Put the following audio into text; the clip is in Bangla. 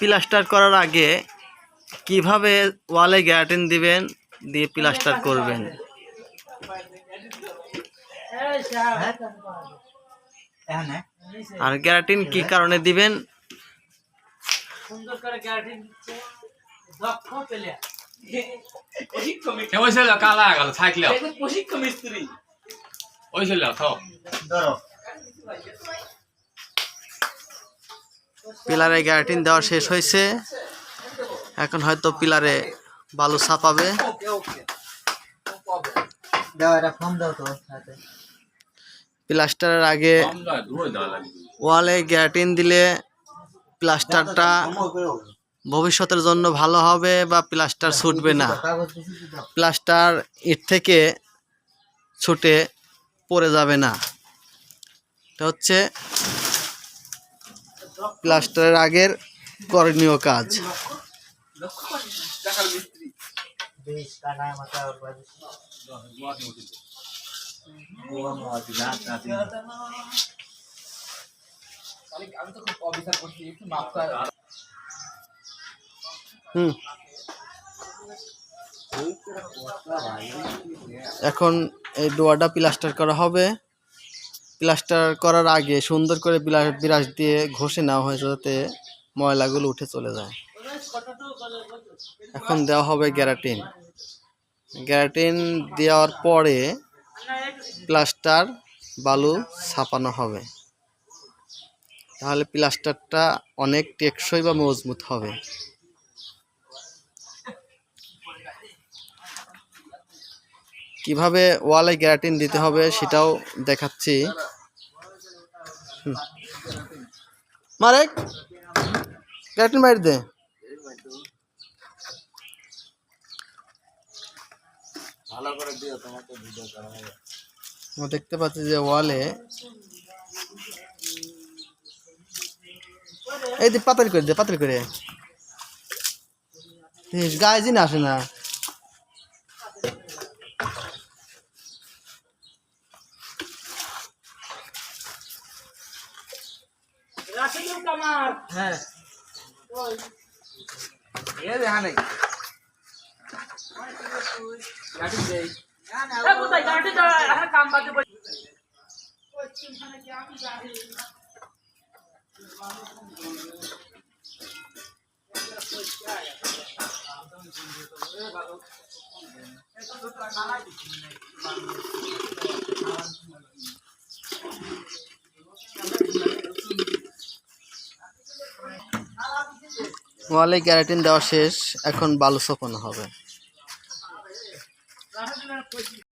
প্লাস্টার করার আগে কীভাবে ওয়ালে গ্যারাটিন দিবেন দিয়ে প্লাস্টার করবেন? আর গ্যারাটিন কি কারণে দিবেন? সুন্দর করে গ্যারান্টি দিচ্ছে দক্ষ পেলে ওই ছিল কালা গেল থাকলে প্রশিক্ষণ মিস্ত্রি। ওই ছিল ধরো। পিলারে গ্যারাটিন দেওয়া শেষ হয়েছে। এখন হয়তো পিলারে বালু ছাপাবে। প্লাস্টারের আগে ওয়ালে গ্যারাটিন দিলে প্লাস্টারটা ভবিষ্যতের জন্য ভালো হবে বা প্লাস্টার ছুটবে না। প্লাস্টার ইট থেকে ছুটে পড়ে যাবে না। এটা হচ্ছে প্লাস্টারের আগের করণীয় কাজ। হুম। এখন এই ডোয়াটা প্লাস্টার করা হবে। প্লাস্টার করার আগে সুন্দর করে বিরাস দিয়ে ঘষে নেওয়া হয়েছে যাতে ময়লাগুলো উঠে চলে যায়। এখন দেওয়া হবে গ্যারাটিন। গ্যারাটিন দেওয়ার পরে প্লাস্টার বালু ছাপানো হবে। তাহলে প্লাস্টারটা অনেক টেকসই বা মজবুত হবে। কীভাবে ওয়ালে গ্যারাটিন দিতে হবে সেটাও দেখাচ্ছি। মারেক গ্যারাটিন বাইরে দে। ভালো করে দিও তোমাকে ভিডিও করা হবে আমরা দেখতে পাচ্ছি যে ওয়ালে এই যে পাতাল করে দে পাতাল করে। গায়ে জিন আসে না। রাশিদুল কামার হ্যাঁ এ দেখা নাই গাড়ি দেই এ কোথায় গ্যারান্টি দাও এখন কাম বাদে বসে ওয়ালে ক্যারাটিন দেওয়া শেষ এখন বালু চাপানো হবে।